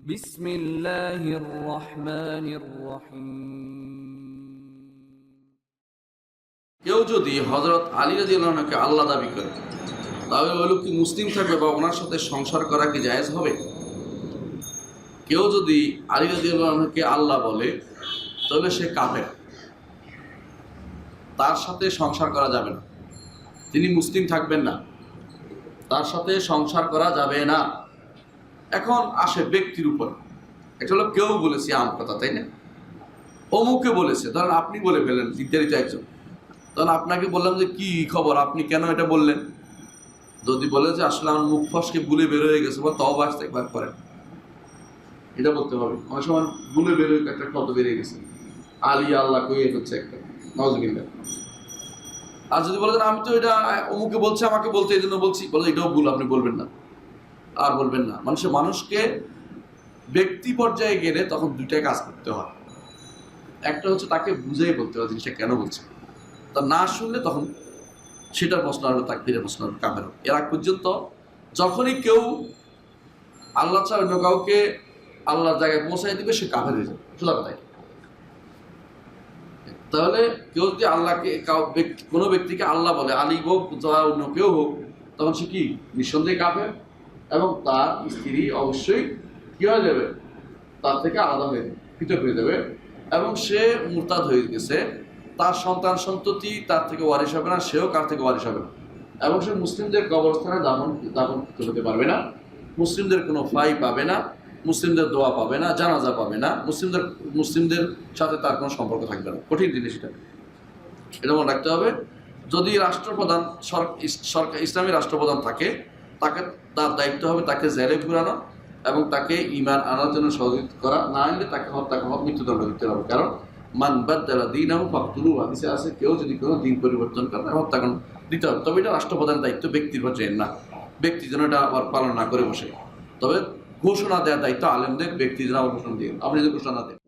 بسم الله الرحمن الرحيم কেউ যদি হজরত আলী রাজি আল্লাহকে আল্লাহ দাবি করে তাহলে ওই লোক কি মুসলিম থাকবে বা ওনার সাথে সংসার করা কি জায়েজ হবে কেউ যদি আলী রাজি আল্লাহকে আল্লাহ বলে তাহলে সে কাফের তার সাথে সংসার করা যাবে না তিনি মুসলিম থাকবেন না তার সাথে সংসার করা যাবে না এখন আসে ব্যক্তির উপর। এটা হলো কেউ বলেছে আম কথা, তাই না? অমুকে বলেছে। ধরেন আপনি বলে ফেলেন, নির্ধারিত একজন। তখন আপনাকে বললাম যে, কি খবর? আপনি কেন এটা বললেন? যদি বলে যে, আসলে আমার মুখ ফসকে বুলে বের হয়ে গেছে বা তও বাঁচতে একবার করেন। এটা বলতে হবে। অনেক সময় বুলে বের হয়ে একটা শব্দ বেরিয়ে গেছে। আলী, আল্লাহ কই হচ্ছে একটা। নজবিল্লা আর যদি বলে আমি তো এটা অমুকে বলছি, আমাকে বলতে এই জন্য বলছি, বলে এটাও ভুল, আপনি বলবেন না। আর বলবেন না। মানুষের মানুষকে ব্যক্তি পর্যায়ে গেলে তখন দুইটাই কাজ করতে হয়। একটা হচ্ছে তাকে বুঝেই বলতে হবে জিনিসটা কেন বলছে। তা না শুনলে তখন সেটার প্রশ্ন আসবে তাকবীরের প্রশ্ন আসবে কামের এর আগ পর্যন্ত যখনই কেউ আল্লাহ ছাড়া অন্য কাউকে আল্লাহর জায়গায় পৌঁছাই দিবে, সে কাফের হয়ে যাবে। সোজা কথাই। তাহলে কেউ যদি আল্লাহকে কোনো ব্যক্তিকে আল্লাহ বলে, আলী হোক অন্য কেউ হোক, তখন সে কি? নিঃসন্দেহে কাফের? এবং তার স্ত্রী অবশ্যই কি হয়ে যাবে? তার থেকে আলাদা হয়ে পৃথক হয়ে যাবে এবং সে মুরতাদ হয়ে গেছে। তার সন্তান সন্ততি তার থেকে ওয়ারিশ হবে না, সেও কার থেকে ওয়ারিশ হবে না। এবং সে মুসলিমদের কবরস্থানে দাফন দাফন হতে পারবে না। মুসলিমদের কোনো ফাই পাবে না, মুসলিমদের দোয়া পাবে না, জানাজা পাবে না, মুসলিমদের মুসলিমদের সাথে তার কোনো সম্পর্ক থাকবে না। কঠিন জিনিস এটা। এটা মনে রাখতে হবে। যদি রাষ্ট্রপ্রধান সর- সরকার, ইসলামী রাষ্ট্রপ্রধান থাকে তাকে তার দায়িত্ব হবে তাকে জেলে ঘুরানো এবং তাকে ইমান আনার জন্য সহযোগিতা করা। না আনলে তাকে হত্যা মৃত্যুদণ্ড দিতে হবে। কারণ, মান বাদ বাদ্দালা দিন এবং ফাকতুলু হাদিসে আছে, কেউ যদি কোনো দিন পরিবর্তন করে, তাকে হত্যা করেন দিতে হবে। তবে এটা রাষ্ট্রপ্রধানের দায়িত্ব, ব্যক্তির পর্যায়ে না। ব্যক্তি যেন এটা আবার পালন না করে বসে। তবে ঘোষণা দেওয়ার দায়িত্ব আলেমদের, ব্যক্তি যেন আবার ঘোষণা দিয়ে। আপনি যদি ঘোষণা দেন।